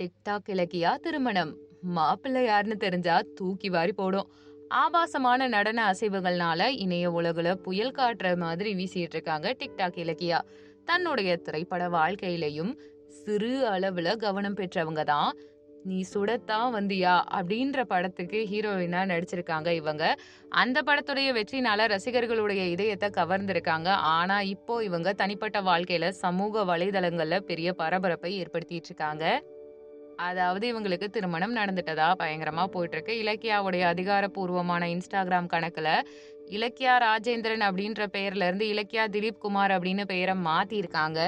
TikTok Ilakkiya திருமணம். மாப்பிள்ளை யாருன்னு தெரிஞ்சா தூக்கி வாரி போடும். ஆபாசமான நடன அசைவுகள்னால இணைய உலகுல புயல் காட்டுற மாதிரி வீசிட்டு இருக்காங்க டிக்டாக் இலக்கியா. தன்னுடைய திரைப்பட வாழ்க்கையிலையும் சிறு அளவுல கவனம் பெற்றவங்க தான். நீ சுடத்தான் வந்தியா அப்படின்ற படத்துக்கு ஹீரோயினா நடிச்சிருக்காங்க இவங்க. அந்த படத்துடைய வெற்றினால ரசிகர்களுடைய இதயத்தை கவர்ந்திருக்காங்க. ஆனா இப்போ இவங்க தனிப்பட்ட வாழ்க்கையில சமூக வலைதளங்கள்ல பெரிய பரபரப்பை ஏற்படுத்திட்டு இருக்காங்க அதாவது இவங்களுக்கு திருமணம் நடந்துட்டதா பயங்கரமா போயிட்டு இருக்கு இலக்கியாவுடைய அதிகாரப்பூர்வமான இன்ஸ்டாகிராம் கணக்குல இலக்கியா ராஜேந்திரன் அப்படின்ற பெயர்ல இருந்து இலக்கியா திலீப் குமார் அப்படின்னு பெயரை மாத்திருக்காங்க.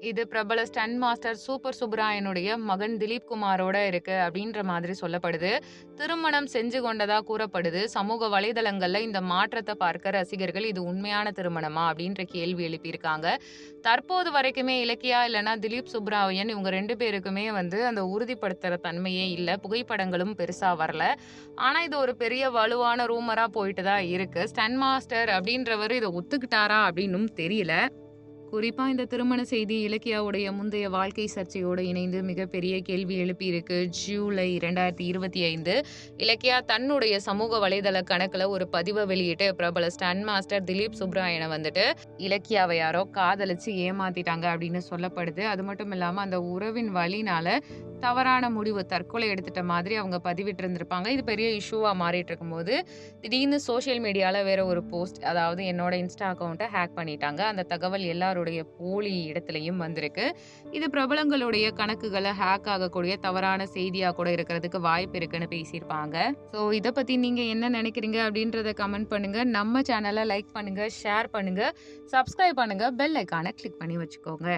இது பிரபல ஸ்டன் மாஸ்டர் சூப்பர் சுப்ராயனுடைய மகன் திலீப் குமாரோட இருக்கு அப்படின்ற மாதிரி சொல்லப்படுது. திருமணம் செஞ்சு கொண்டதா கூறப்படுது. சமூக வலைதளங்கள்ல இந்த மாற்றத்தை பார்க்க ரசிகர்கள் இது உண்மையான திருமணமா அப்படின்ற கேள்வி எழுப்பியிருக்காங்க. தற்போது வரைக்குமே இலக்கியா இல்லைன்னா திலீப் சுப்ராயன் இவங்க ரெண்டு பேருக்குமே வந்து அந்த உறுதிப்படுத்துற தன்மையே இல்லை. புகைப்படங்களும் பெருசா வரல. ஆனா இது ஒரு பெரிய வலுவான ரூமரா போயிட்டு தான் இருக்கு. ஸ்டன் மாஸ்டர் அப்படின்றவர் இதை ஒத்துக்கிட்டாரா அப்படின்னும் தெரியல. குறிப்பா இந்த திருமண செய்தி இலக்கியாவுடைய முந்தைய வாழ்க்கை சர்ச்சையோடு இணைந்து மிகப்பெரிய கேள்வி எழுப்பியிருக்கு. ஜூலை இரண்டாயிரத்தி இருபத்தி ஐந்து இலக்கியா தன்னுடைய சமூக வலைதள கணக்குல ஒரு பதிவை வெளியிட்டு பிரபல ஸ்டன் மாஸ்டர் திலீப் சுப்ராயனை வந்துட்டு இலக்கியாவை யாரோ காதலிச்சு ஏமாத்திட்டாங்க அப்படின்னு சொல்லப்படுது. அது மட்டும் இல்லாம அந்த உறவின் வழினால தவறான முடிவு தற்கொலை எடுத்துட்ட மாதிரி அவங்க பதிவிட்டு இருந்திருப்பாங்க இது பெரிய இஷ்யூவா மாறிட்டு இருக்கும்போது திடீர்னு சோஷியல் மீடியால வேற ஒரு போஸ்ட் அதாவது என்னோட இன்ஸ்டா அக்கௌண்ட்டை ஹேக் பண்ணிட்டாங்க. அந்த தகவல் எல்லாருடைய போலி இடத்துலையும் வந்திருக்கு. இது பிரபலங்களுடைய கணக்குகளை ஹேக் ஆகக்கூடிய தவறான செய்தியா கூட இருக்கிறதுக்கு வாய்ப்பு இருக்குன்னு பேசியிருப்பாங்க. ஸோ இதை பத்தி நீங்க என்ன நினைக்கிறீங்க அப்படின்றத கமெண்ட் பண்ணுங்க. நம்ம சேனலை லைக் பண்ணுங்க ஷேர் பண்ணுங்க சப்ஸ்கிரைப் பண்ணுங்க பெல் ஐக்கானை கிளிக் பண்ணி வச்சுக்கோங்க.